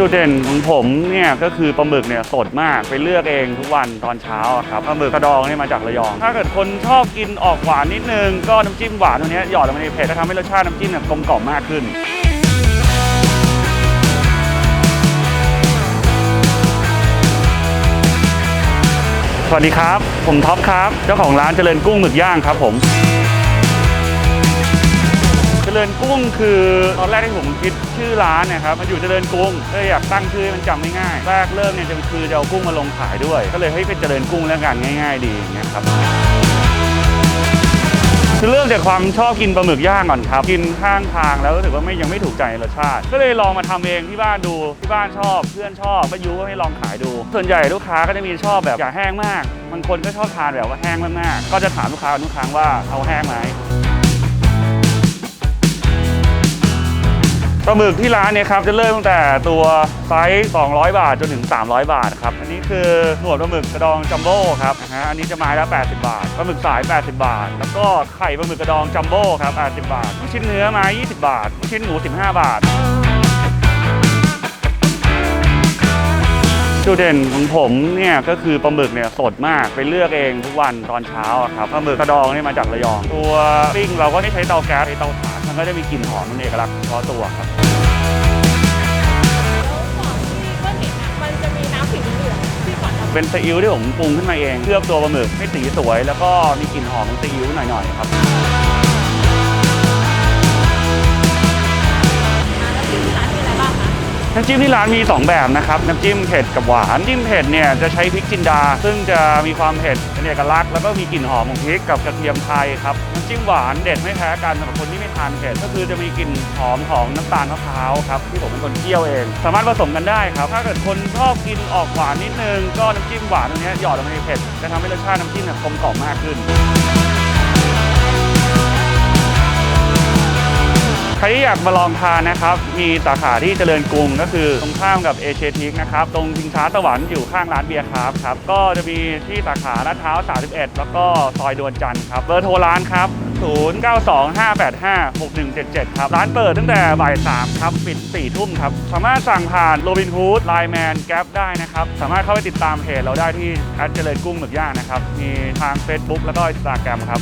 จุดเด่นของผมเนี่ยก็คือปลาหมึกเนี่ยสดมากไปเลือกเองทุกวันตอนเช้าครับปลาหมึกกระดองเนี่ยมาจากระยอง ถ้าเกิดคนชอบกินออกหวานนิดนึง ก็น้ำจิ้มหวานตัวนี้หยอดลงไปในเผ็ดจะทำให้รสชาติน้ำจิ้มเนี่ยกลมกล่อมมากขึ้นสวัสดีครับ ผมท็อปครับ เจ้าของร้านเจริญกุ้งหมึกย่างครับผม ริญกุ้งคือตอนแรกที่ผมคิดชื่อร้านเนี่ยครับมันอยู่เจริญกุ้งก็เลยอยากตั้งชื่อให้มันจำง่ายๆแรกเริ่มเนี่ยจะคือจะเอากุ้งมาลงขายด้วย ก็เลยให้เป็นเจริญกุ้งแล้วกันง่าย ๆ ดีอย่างเงี้ยครับคือเริ่มจากความชอบกินปลาหมึกย่างก่อนครับ กินข้างทางแล้วรู้สึกว่าไม่ยังไม่ถูกใจรสชาติ ก็เลยลองมาทำเองที่บ้านดูที่บ้านชอบเพื่อนชอบก็ยุก็ให้ลองขายดู ส่วนใหญ่ลูกค้าก็จะมีชอบแบบอย่าแห้งมากบางคนก็ชอบทานแบบว่าแห้งมากๆก็จะถามลูกค้าทุกครั้งว่าเอาแห้งไหม ปลาหมึกที่ร้านเนี่ยครับจะเริ่มตั้งแต่ตัวไซส์ 200 บาทจนถึง 300 บาทครับ อันนี้คือหนวดปลาหมึกกระดองจัมโบ้ครับนะฮะอันนี้จะไม้ละ 80 บาท ปลาหมึกสาย 80 บาท แล้วก็ไข่ปลาหมึกกระดองจัมโบ้ครับ80 บาท ชิ้นเนื้อไม้ 20 บาท ชิ้นหมู 15 บาทจุดเด่นของผมเนี่ยก็คือปลาหมึกเนี่ยสดมากไปเลือกเองทุกวันตอนเช้าครับปลาหมึกกระดองนี่มาจากระยอง ตัวปิ้งเราก็ไม่ใช้เตาแก๊สใช้เตาถ่าน ก็จะมีกลิ่นหอมมันเอกลักษณ์เฉพาะตัวครับแล้วก่อนที่ก็เห็นอะมันจะมีน้ำสีเหลืองที่ก่อนทำเป็นซีอิ๊วที่ผมปรุงขึ้นมาเองเคลือบตัวปลาหมึกให้สีสวย แล้วก็มีกลิ่นหอมของซีอิ๊วหน่อยๆครับ น้ำจิ้มที่ร้านมีองคะน้ำจิ้มที่ร้านมี 2 แบบนะครับ น้ำจิ้มเผ็ดกับหวานน้ำจิ้มเผ็ดเนี่ยจะใช้พริกจินดา ซึ่งจะมีความเผ็ดเป็นเอกลักษณ์แล้วก็มีกลิ่นหอมของพริกกับกระเทียมไทยครับน้ำจิ้มหวานเด็ดไม่แพ้กันสำหรับคนที่ไม่ทานเผ็ดก็คือจะมีกลิ่นหอมของน้ำตาลมะพร้าวครับที่ผมเป็นคนเคี่ยวเอง สามารถผสมกันได้ครับ ถ้าเกิดคนชอบกินออกหวานนิดนึงก็น้ำจิ้มหวานตรงนี้หยอดลงไปในเผ็ดจะทำให้รสชาติน้ำจิ้มเนี่ยกลมกล่อมมากขึ้น รที่อยากมาลองทานนะครับ มีสาขาที่เจริญกรุงก็คือตรงข้ามกับเอเชียทิกนะครับ ตรงชิงช้าสวรรค์อยู่ข้างร้านเบียร์ครับครับ ก็จะมีที่สาขาลาดพร้าว 31 แล้วก็ซอยดวนจันทร์ครับ เบอร์โทรร้านครับ 0925856177 ครับ ร้านเปิดตั้งแต่บ่าย3ครับ ปิด 4 ทุ่มครับ สามารถสั่งผ่านโรบินฮูดไลแมนแก๊ปได้นะครับ สามารถเข้าไปติดตามเพจเราได้ที่แอดเจริญกุ้งหมึกย่างนะครับ มีทาง Facebook แล้วก็ Instagram ครับ